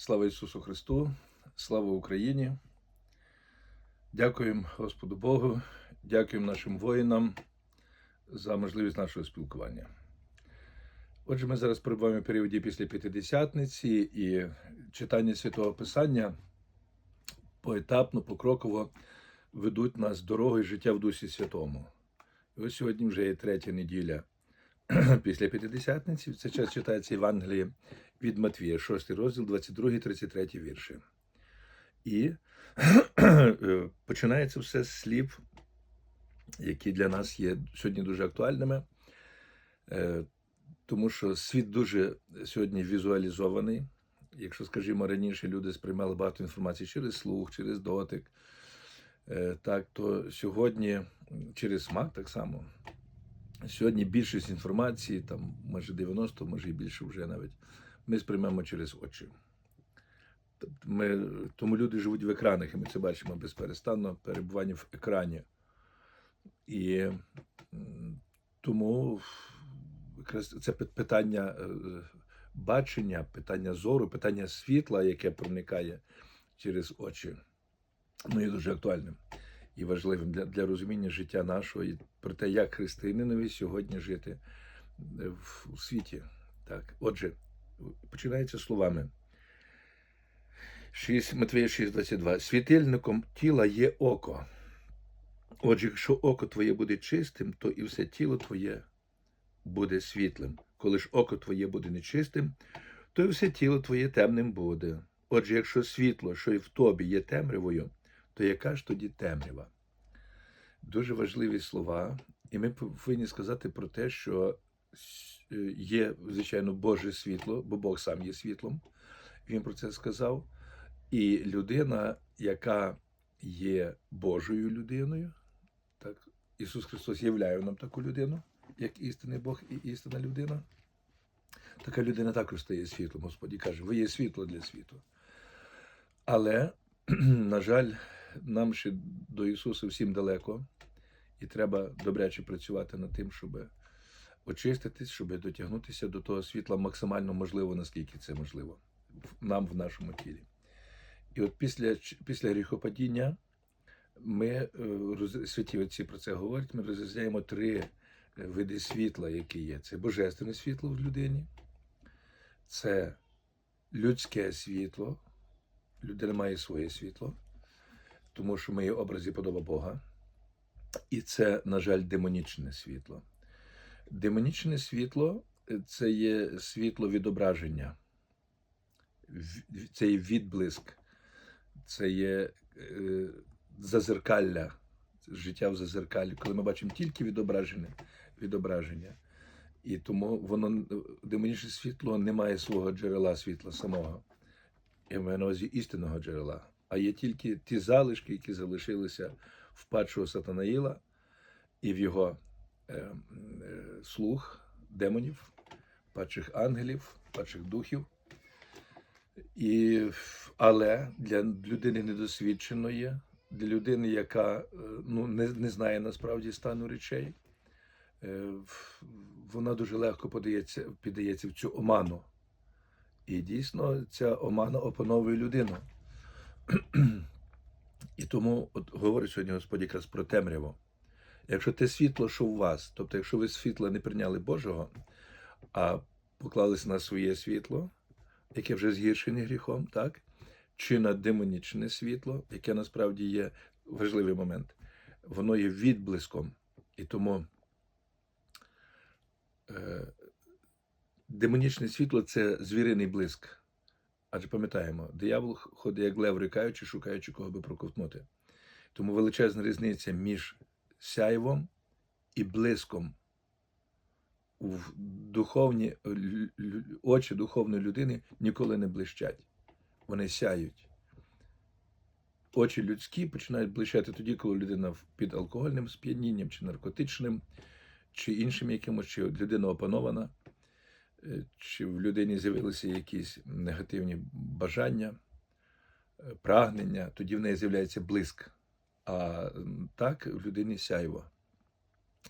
Слава Ісусу Христу, слава Україні. Дякуємо Господу Богу, дякуємо нашим воїнам за можливість нашого спілкування. Отже, ми зараз перебуваємо в періоді після П'ятидесятниці і читання Святого Писання поетапно, покроково ведуть нас дорогою життя в Дусі Святому. І ось сьогодні вже є третя неділя після П'ятидесятниці. В цей час читається Євангеліє від Матвія, 6 розділ, 22, 33 вірші. І починається все з слів, які для нас є сьогодні дуже актуальними, Е, тому що світ дуже сьогодні візуалізований. Якщо, скажімо, раніше люди сприймали багато інформації через слух, через дотик, е, так, то сьогодні через смак так само. Сьогодні більшість інформації, там може 90, може і більше вже навіть, ми сприймемо через очі. Тобто Ми, тому люди живуть в екранах, і ми це бачимо безперестанно перебування в екрані. І тому якраз це питання е, бачення, питання зору, питання світла, яке проникає через очі, ну, є дуже актуальним і важливим для, для розуміння життя нашого і про те, як християнинові сьогодні жити е, в світі. Так, отже, починається словами. 6, Матвія 6,22. Світильником тіла є око. Отже, якщо око твоє буде чистим, то і все тіло твоє буде світлим. Коли ж око твоє буде нечистим, то і все тіло твоє темним буде. Отже, якщо світло, що і в тобі є темрявою, то яка ж тоді темрява? Дуже важливі слова, і ми повинні сказати про те, що е, є, звичайно, Боже світло, бо Бог сам є світлом. Він про це сказав. І людина, яка є Божою людиною, так, Ісус Христос являє нам таку людину, як істинний Бог і істинна людина. Така людина також стає світлом. Господі каже, ви є світло для світу. Але, на жаль, нам ще до Ісуса всім далеко, і треба добряче працювати над тим, щоб очиститись, щоб дотягнутися до того світла максимально можливо, наскільки це можливо нам в нашому тілі. І от після, після гріхопадіння ми е, святі отці про це говорять. Ми розрізняємо три е, види світла, які є: це божественне світло в людині, це людське світло. Людина має своє світло, тому що ми є образ і подоба Бога. І це, на жаль, демонічне світло. Демонічне світло це є світло відображення, це є відблиск, це є е, зазеркалля, життя в зазеркаллі, коли ми бачимо тільки відображення, відображення. І тому воно демонічне світло не має свого джерела світла самого. Я маю на увазі істинного джерела. А є тільки ті залишки, які залишилися в падшого Сатанаїла і в його е, е, слуг демонів, падших ангелів, падших духів. І, але для людини недосвідченої, для людини, яка е, ну, не, не знає насправді стану речей, е, вона дуже легко подається, піддається в цю оману. І дійсно ця омана опановує людину. І тому от говорить сьогодні Господь якраз про темряву. Якщо те світло, що у вас, тобто, якщо ви світла не прийняли Божого, а поклалися на своє світло, яке вже згіршене гріхом, так? Чи на демонічне світло, яке насправді є важливий момент, воно є відблиском. І тому е, демонічне світло це звіриний блиск. Адже пам'ятаємо, диявол ходить як лев рикаючи, шукаючи кого би проковтнути. Тому величезна різниця між сяйвом і блиском. В духовні очі духовної людини ніколи не блищать. Вони сяють. Очі людські починають блищати тоді, коли людина під алкогольним сп'янінням, чи наркотичним, чи іншим якимось, чи людина опанована, чи в людині з'явилися якісь негативні бажання, е, прагнення, тоді в неї з'являється блиск. А так в людині сяйво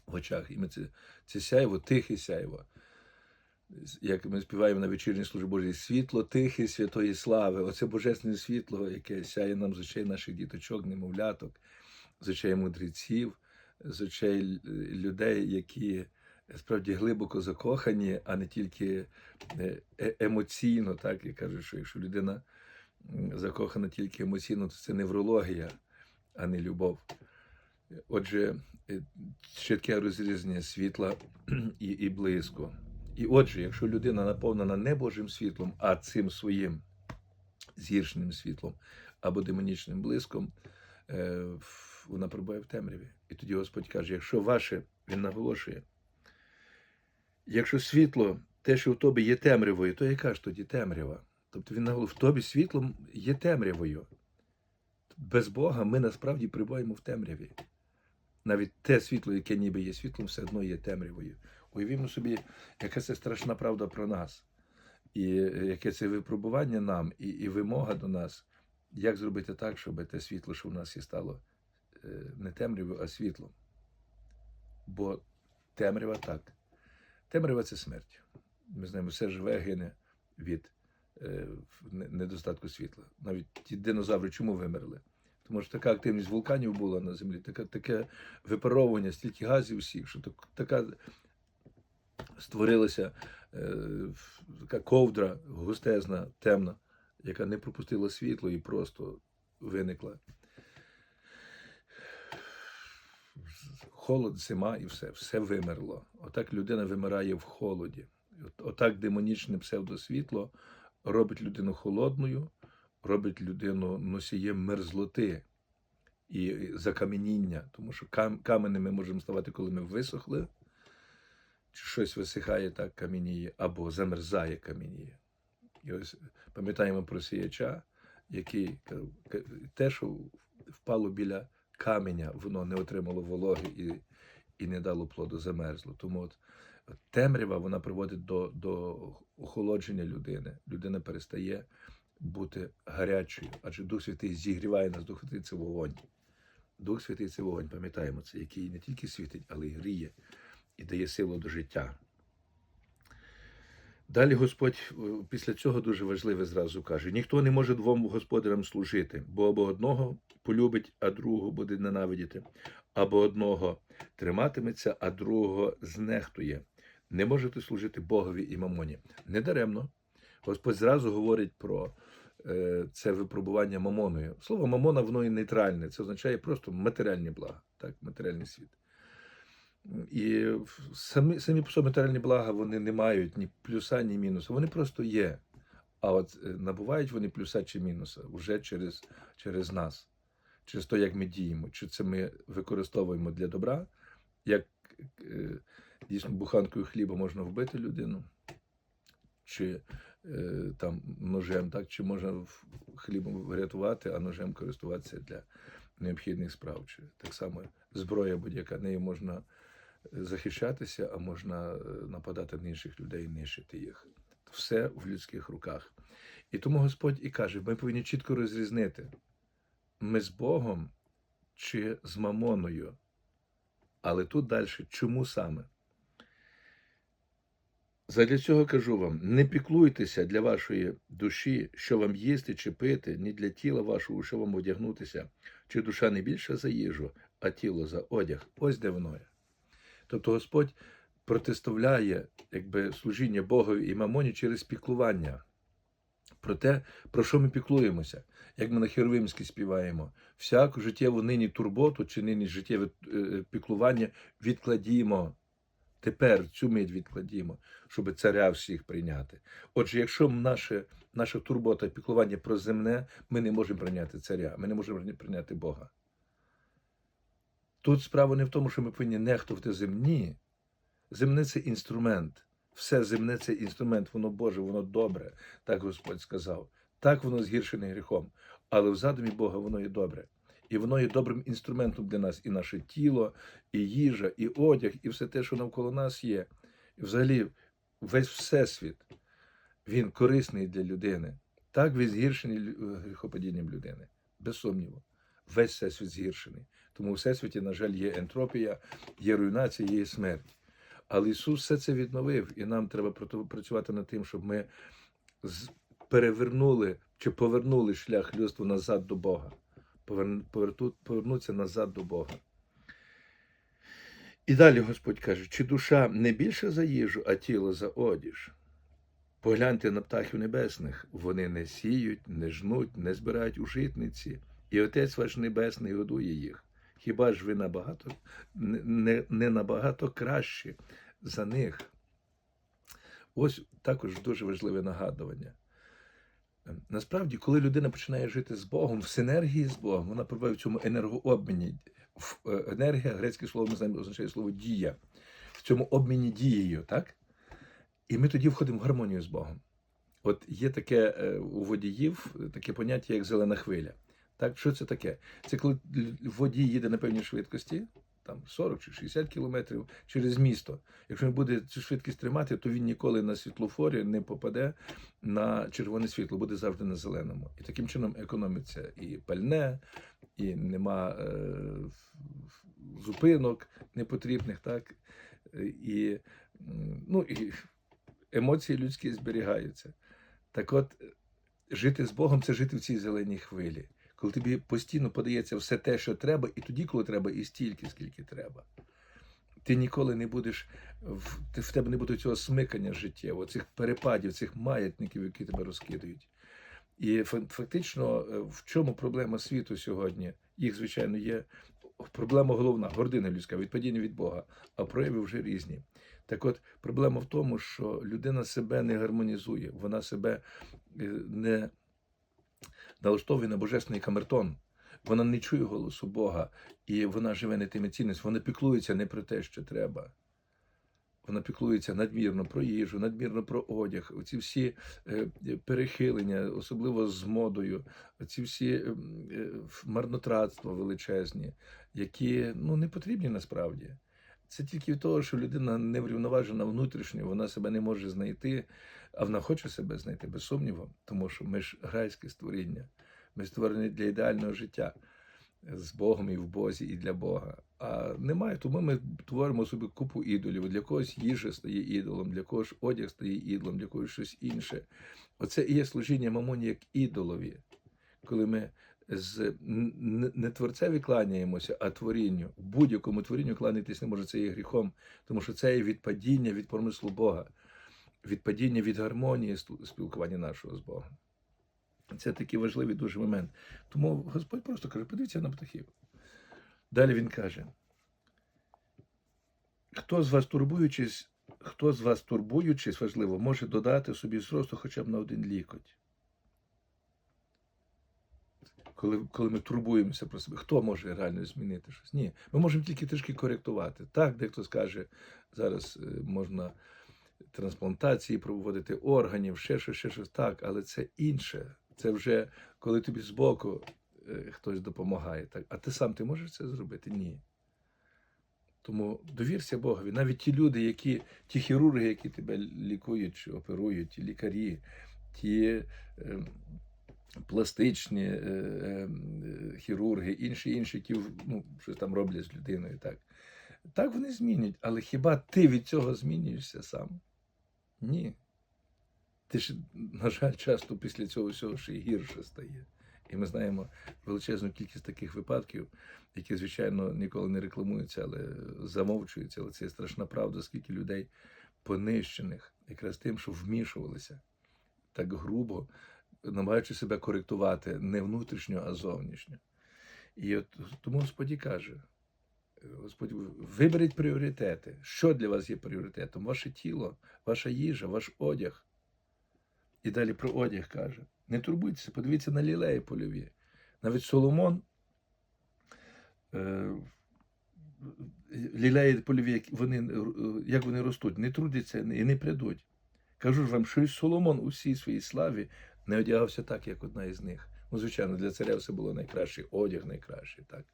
в очах. І ми це, це сяйво, тихе сяйво. як ми співаємо на вечірній службі Божій, світло тихе святої слави. Оце божественне світло, яке сяє нам з очей наших діточок, немовляток, з очей мудреців, з очей е, людей, які справді глибоко закохані, а не тільки е, е- емоційно, так і кажуть, що якщо людина закохана тільки емоційно, то це неврологія, а не любов. Отже, е, чітке розрізнення світла і, і блиску. І отже, якщо людина наповнена не Божим світлом, а цим своїм згіршеним світлом або демонічним блиском, вона перебуває в темряві. І тоді Господь каже: якщо ваше, він наголошує, якщо світло, те, що в тобі є темрявою, то яка ж тоді темрява? Тобто він наголошує, в тобі світлом є темрявою. Без Бога ми насправді перебуваємо в темряві. Навіть те світло, яке ніби є світлом, все одно є темрявою. Уявімо собі, яка це страшна правда про нас, і е, яке це випробування нам, і, і вимога до нас, як зробити так, щоб те світло, що в нас є, стало е, не темрявою, а світлом. Бо темрява так. Темрява це смерть. Ми знаємо, все живе гине від е, недостатку світла. Навіть ті динозаври чому вимерли? Тому що така активність вулканів була на землі, таке, таке випаровування, стільки газів всіх, що так, така створилася е, така ковдра густезна, темна, яка не пропустила світло і просто виникла. Холод, зима і все, все вимерло. Отак людина вимирає в холоді. Отак демонічне псевдосвітло робить людину холодною, робить людину носієм мерзлоти і закам'яніння, тому що кам- каменем ми можемо ставати, коли ми висохли, чи щось висихає так кам'яніє, або замерзає кам'яніє. І ось пам'ятаємо про сіяча, який те, що впало біля каменя, воно не отримало вологи і, і не дало плоду, замерзло. Тому от темрява вона приводить до, до охолодження людини. Людина перестає бути гарячою, адже Дух Святий зігріває нас, Дух Святий це вогонь. Дух Святий це вогонь, пам'ятаємо це, який не тільки світить, але й гріє і дає силу до життя. Далі Господь е, після цього дуже важливе зразу каже: ніхто не може двом господарям служити, бо або одного полюбить, а другого буде ненавидіти, або одного триматиметься, а другого знехтує. Не можете служити Богові і мамоні. Недаремно. Господь зразу говорить про е, це випробування мамоною. Слово мамона воно і нейтральне, це означає просто матеріальні блага, так, матеріальний світ. І самі, самі по собі матеріальні блага вони не мають ні плюса, ні мінуса. Вони просто є. А от е, набувають вони плюса чи мінуса вже через, через нас, через те, як ми діємо. Чи це ми використовуємо для добра, як е, дійсно буханкою хліба можна вбити людину, чи е, там ножем, так, чи можна хлібом врятувати, а ножем користуватися для необхідних справ. Чи так само зброя будь-яка, нею можна захищатися, а можна е, нападати на інших людей, нищити їх. Все в людських руках. І тому Господь і каже: ми повинні чітко розрізнити, ми з Богом чи з мамоною. Але тут далі, чому саме? Задля цього кажу вам: не піклуйтеся для вашої душі, що вам їсти чи пити, ні для тіла вашого, що вам одягнутися, чи душа не більша за їжу, а тіло за одяг. Ось де воно. Тобто Господь протиставляє якби, служіння Богові і мамоні через піклування. Про те, про що ми піклуємося, як ми на Херовимській співаємо, всяку життєву нині турботу чи нині життєве е, піклування відкладімо. Тепер цю мить відкладімо, щоб царя всіх прийняти. Отже, якщо наше, наша турбота, піклування про земне, ми не можемо прийняти царя, ми не можемо прийняти Бога. Тут справа не в тому, що ми повинні нехтувати земні. Земне це інструмент. Все земне це інструмент, воно Боже, воно добре, так Господь сказав. Так воно згіршене гріхом. Але в задумі Бога воно є добре. І воно є добрим інструментом для нас і наше тіло, і їжа, і одяг, і все те, що навколо нас є. І взагалі весь всесвіт, він корисний для людини. Так він згіршений гріхопадінням людини. Без сумніву. Весь всесвіт згіршений. Тому у всесвіті, на жаль, є ентропія, є руйнація, є смерть. Але Ісус все це відновив, і нам треба працювати над тим, щоб ми перевернули чи повернули шлях людства назад до Бога. Поверн- Повернутися назад до Бога. І далі Господь каже: чи душа не більше за їжу, а тіло за одіж? Погляньте на птахів небесних, вони не сіють, не жнуть, не збирають у житниці, і Отець ваш Небесний годує їх. Хіба ж ви набагато не, не, набагато краще за них? Ось також дуже важливе нагадування. Насправді, коли людина починає жити з Богом, в синергії з Богом, вона перебуває в цьому енергообміні. Е, Енергія, грецьке слово, ми знаємо, означає слово дія. В цьому обміні дією, так? І ми тоді входимо в гармонію з Богом. От є таке е, у водіїв таке поняття, як зелена хвиля. Так, що це таке? Це коли водій їде на певній швидкості, там 40 чи 60 кілометрів через місто. Якщо він буде цю швидкість тримати, то він ніколи на світлофорі не попаде на червоне світло, буде завжди на зеленому. І таким чином економиться і пальне, і нема е, зупинок непотрібних, так? І, ну, і емоції людські зберігаються. Так от, жити з Богом це жити в цій зеленій хвилі. Коли тобі постійно подається все те, що треба, і тоді, коли треба, і стільки, скільки треба. Ти ніколи не будеш, в, тебе не буде цього смикання життєвого, цих перепадів, цих маятників, які тебе розкидають. І фактично, е, в чому проблема світу сьогодні? Їх, звичайно, є проблема головна, гордина людська, відпадіння від Бога, а прояви вже різні. Так от, проблема в тому, що людина себе не гармонізує, вона себе е, не налаштовує на божественний камертон. Вона не чує голосу Бога, і вона живе не тими цінностями. Вона піклується не про те, що треба. Вона піклується надмірно про їжу, надмірно про одяг. Оці всі е, перехилення, особливо з модою, ці всі е, е, марнотратства величезні, які ну, не потрібні насправді. Це тільки від того, що людина не врівноважена внутрішньо, вона себе не може знайти, а вона хоче себе знайти без сумніву, тому що ми ж грайське створіння, ми створені для ідеального життя з Богом і в Бозі, і для Бога. А немає, тому ми творимо собі купу ідолів. Для когось їжа стає ідолом, для когось одяг стає ідолом, для когось щось інше. Оце і є служіння мамоні як ідолові, коли ми з не творцеві кланяємося, а творінню. Будь-якому творінню кланятись не може, це є гріхом, тому що це є відпадіння від промислу Бога, відпадіння від гармонії спілкування нашого з Богом. Це такий важливий дуже момент. Тому Господь просто каже: подивіться на птахів. Далі він каже: хто з вас турбуючись, хто з вас турбуючись, важливо, може додати собі зросту хоча б на один лікоть. Коли, коли ми турбуємося про себе, хто може реально змінити щось? Ні. Ми можемо тільки трішки коректувати. Так, дехто скаже, зараз е, можна трансплантації проводити органів, ще щось, ще щось. Так, але це інше. Це вже коли тобі збоку е, хтось допомагає. Так? А ти сам ти можеш це зробити? Ні. Тому довірся Богові. Навіть ті люди, які, ті хірурги, які тебе лікують оперують, ті лікарі, ті е, пластичні е, е, е, хірурги, інші, інші, які ну, щось там роблять з людиною. Так. так вони змінять. Але хіба ти від цього змінюєшся сам? Ні. Ти ж, на жаль, часто після цього всього ще й гірше стає. І ми знаємо величезну кількість таких випадків, які, звичайно, ніколи не рекламуються, але замовчуються. Але це є страшна правда, скільки людей понищених, якраз тим, що вмішувалися так грубо, намагаючи себе коректувати не внутрішньо, а зовнішньо. І от тому Господь каже: Господь, виберіть пріоритети. Що для вас є пріоритетом? Ваше тіло, ваша їжа, ваш одяг. І далі про одяг каже. Не турбуйтеся, подивіться на лілеї польові. Навіть Соломон, е, лілеї польові, вони, як вони ростуть, не трудяться і не прядуть. Кажу ж вам, що і Соломон у всій своїй славі не одягався так, як одна із них. Ну, звичайно, для царя все було найкраще, одяг найкращий, так.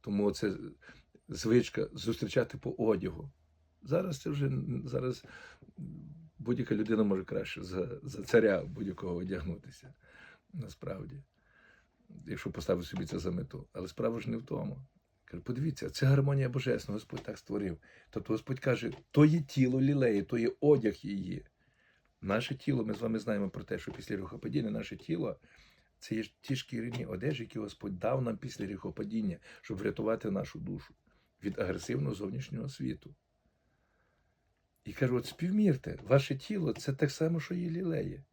Тому це звичка зустрічати по одягу. Зараз це вже зараз будь-яка людина може краще за, за царя будь-якого одягнутися. Насправді, якщо поставити собі це за мету. Але справа ж не в тому. Каже, подивіться, це гармонія божественна, Господь так створив. Тобто Господь каже, то є тіло лілеї, то є одяг її. Наше тіло, ми з вами знаємо про те, що після гріхопадіння наше тіло це є ті шкіряні одежі, які Господь дав нам після гріхопадіння, щоб врятувати нашу душу від агресивного зовнішнього світу. І кажу, от співмірте, ваше тіло це так само, що і лілеї.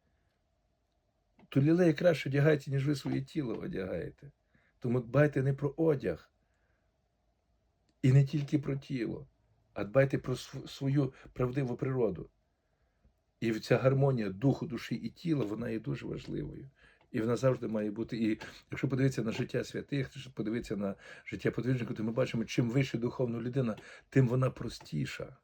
То лілеї краще одягаєте, ніж ви своє тіло одягаєте. Тому дбайте не про одяг і не тільки про тіло, а дбайте про свою правдиву природу. І ця гармонія духу, душі і тіла, вона є дуже важливою. І вона завжди має бути. І якщо подивитися на життя святих, подивитися на життя подвижника, то ми бачимо, чим вище духовна людина, тим вона простіша.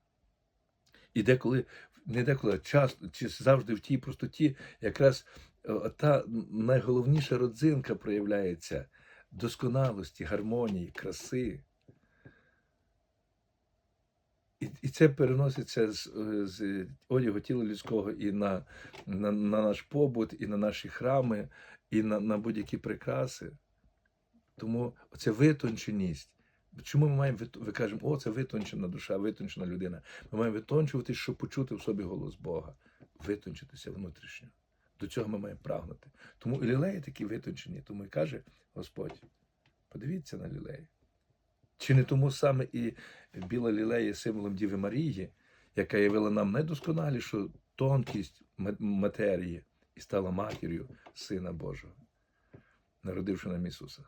І деколи, не деколи, а часто чи завжди в тій простоті, якраз е, та найголовніша родзинка проявляється досконалості, гармонії, краси. І, це переноситься з, е, з одягу тіла людського і на, на, на наш побут, і на наші храми, і на, на будь-які прикраси. Тому оця витонченість. Чому ми маємо ви кажемо, о, це витончена душа, витончена людина. Ми маємо витончуватись, щоб почути в собі голос Бога, витончитися внутрішньо. До цього ми маємо прагнути. Тому і лілеї такі витончені, тому і каже Господь: подивіться на лілеї. Чи не тому саме і біла лілея символом Діви Марії, яка явила нам найдосконалішу тонкість матерії і стала матір'ю Сина Божого, народивши нам Ісуса.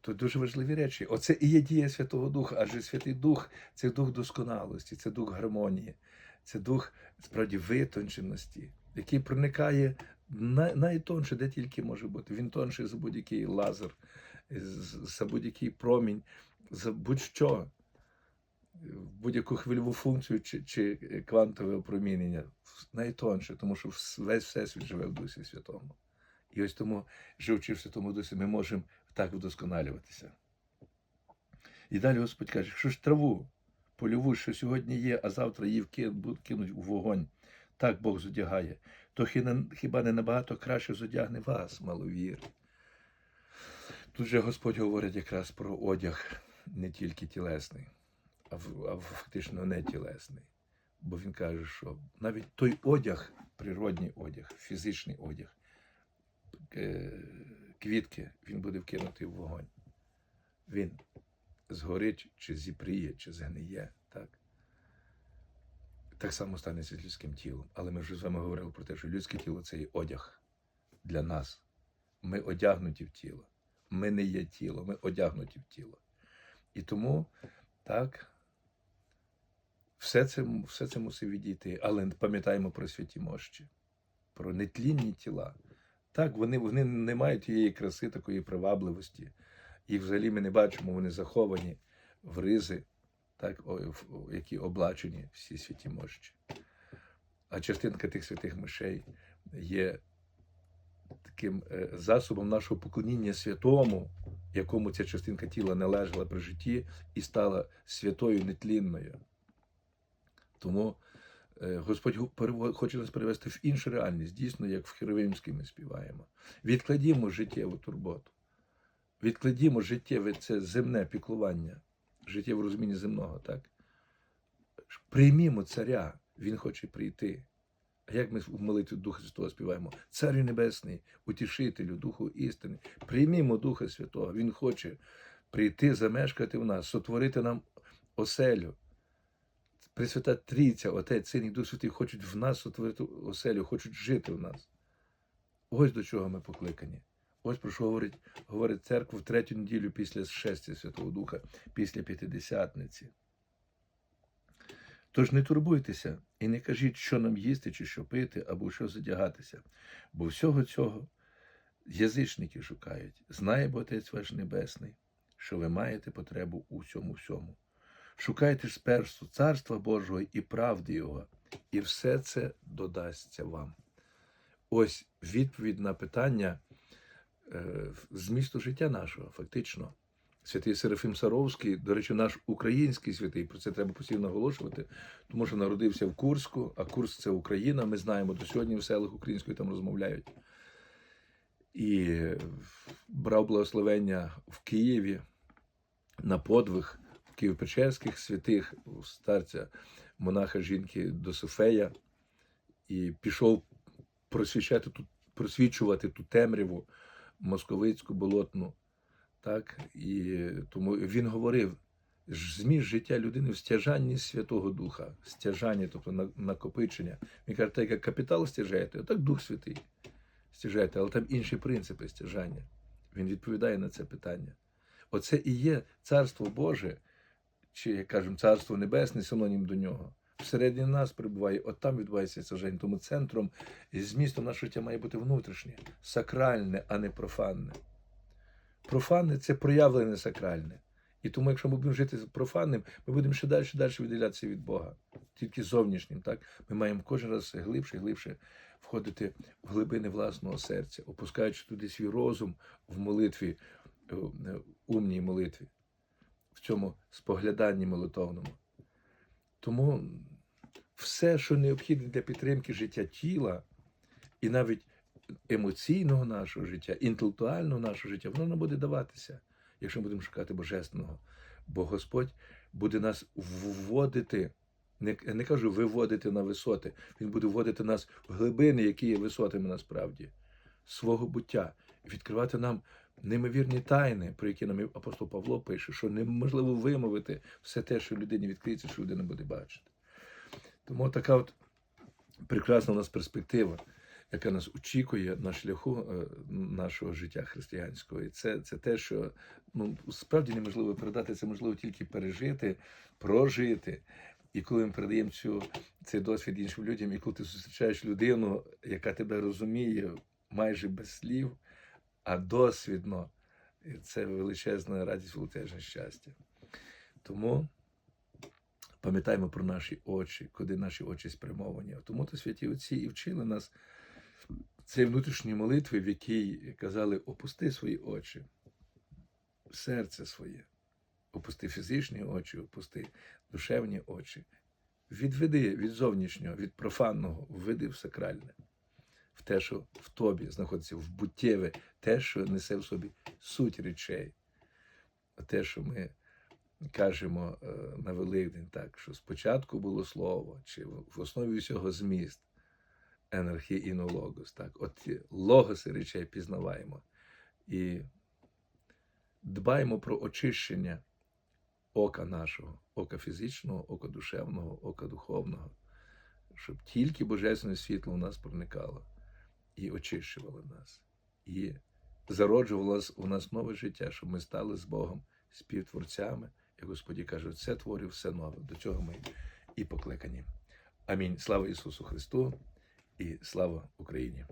Тут дуже важливі речі. Оце і є дія Святого Духа, адже Святий Дух це дух досконалості, це дух гармонії, це дух справді витонченості, який проникає най- найтонше, де тільки може бути. Він тонший за будь-який лазер, за будь-який промінь, за будь-що, будь-яку хвильову функцію чи, чи квантове опромінення. Найтонше, тому що весь всесвіт живе в Дусі Святому. І ось тому, живучи в Святому Дусі, ми можемо так вдосконалюватися. І далі Господь каже, якщо ж траву польову, що сьогодні є, а завтра її кинуть у вогонь, так Бог зодягає, то хіба не набагато краще зодягне вас, маловір. Тут же Господь говорить якраз про одяг не тільки тілесний, а, а фактично не тілесний. Бо він каже, що навіть той одяг, природній одяг, фізичний одяг, е, квітки, він буде вкинутий в вогонь. Він згорить, чи зіпріє, чи згниє. Так? так само станеться з людським тілом. Але ми вже з вами говорили про те, що людське тіло це є одяг для нас. Ми одягнуті в тіло. Ми не є тіло, ми одягнуті в тіло. І тому так. Все це, все це мусить відійти, але пам'ятаємо про святі мощі, про нетлінні тіла. Так, вони, вони не мають тієї краси, такої привабливості. Їх взагалі ми не бачимо, вони заховані в ризи, так, які облачені всі святі мощі. А частинка тих святих мишей є таким е, засобом нашого поклоніння святому, якому ця частинка тіла належала при житті і стала святою нетлінною. Тому е, Господь хоче нас перевести в іншу реальність, дійсно, як в Херовимській ми співаємо. Відкладімо життєву турботу, відкладімо життєве це земне піклування, життєве розуміння земного, так? Приймімо царя, він хоче прийти. А як ми в молитві Духа Святого співаємо? Царю Небесний, утішителю, Духу істини, приймімо Духа Святого. Він хоче прийти, замешкати в нас, сотворити нам оселю. Пресвята Трійця, Отець, Син і Дух Святий хочуть в нас сотворити оселю, хочуть жити в нас. Ось до чого ми покликані. Ось про що говорить, говорить церква в третю неділю після шестя Святого Духа, після П'ятидесятниці. Тож не турбуйтеся і не кажіть, що нам їсти, чи що пити, або що задягатися, бо всього цього язичники шукають. Знає бо Отець ваш Небесний, що ви маєте потребу у всьому всьому. Шукайте ж спершу царства Божого і правди Його, і все це додасться вам. Ось відповідь на питання е, змісту життя нашого, фактично. Святий Серафим Саровський, до речі, наш український святий, про це треба постійно наголошувати, тому що народився в Курську, а Курск це Україна. Ми знаємо, до сьогодні в селах українською там розмовляють. І брав благословення в Києві на подвиг Києво-Печерських святих, старця монаха жінки Дософея, і пішов просвічати тут, просвічувати ту темряву московицьку, болотну. Так? І тому він говорив: зміст життя людини в стяжанні Святого Духа, стяжання, тобто накопичення. Він каже, так як капітал стяжаєте, отак Дух Святий стяжаєте, але там інші принципи стяжання. Він відповідає на це питання. Оце і є Царство Боже, чи, як кажемо, Царство Небесне, синонім до нього. Всередині нас перебуває, от там відбувається стяжання. Тому центром і змістом нашого життя має бути внутрішнє, сакральне, а не профанне. Профанне це проявлене сакральне. І тому, якщо ми будемо жити профанним, ми будемо ще далі далі відділятися від Бога, тільки зовнішнім. Так? Ми маємо кожен раз глибше і глибше входити в глибини власного серця, опускаючи туди свій розум в молитві, е, е, умній молитві, в цьому спогляданні молитовному. Тому все, що необхідне для підтримки життя тіла, і навіть емоційного нашого життя, інтелектуального нашого життя, воно нам буде даватися, якщо ми будемо шукати Божественного. Бо Господь буде нас вводити, не, не кажу виводити на висоти, Він буде вводити нас в глибини, які є висотами насправді, свого буття, відкривати нам неймовірні тайни, про які нам апостол Павло пише, що неможливо вимовити все те, що людині відкриється, що людина буде бачити. Тому така от прекрасна у нас перспектива, яка нас очікує на шляху е, нашого життя християнського. І це, це те, що ну, справді неможливо передати, це можливо тільки пережити, прожити. І коли ми передаємо цю, цей досвід іншим людям, і коли ти зустрічаєш людину, яка тебе розуміє майже без слів, а досвідно, це величезна радість, величезне щастя. Тому пам'ятаємо про наші очі, куди наші очі спрямовані. Тому то святі отці і вчили нас цієї внутрішньої молитви, в якій казали: опусти свої очі, серце своє, опусти фізичні очі, опусти душевні очі. Відведи від зовнішнього, від профанного, введи в сакральне, в те, що в тобі знаходиться, в буттєве, те, що несе в собі суть речей. Те, що ми кажемо е, на Великдень, так, що спочатку було слово, чи в в основі всього зміст енархії і логос. Так, от ті логоси речей пізнаваємо і дбаємо про очищення ока нашого, ока фізичного, ока душевного, ока духовного, щоб тільки божественне світло у нас проникало і очищувало нас, і зароджувало у нас нове життя, щоб ми стали з Богом співтворцями. І Господі каже, це творю все нове. До цього ми і покликані. Амінь. Слава Ісусу Христу і слава Україні!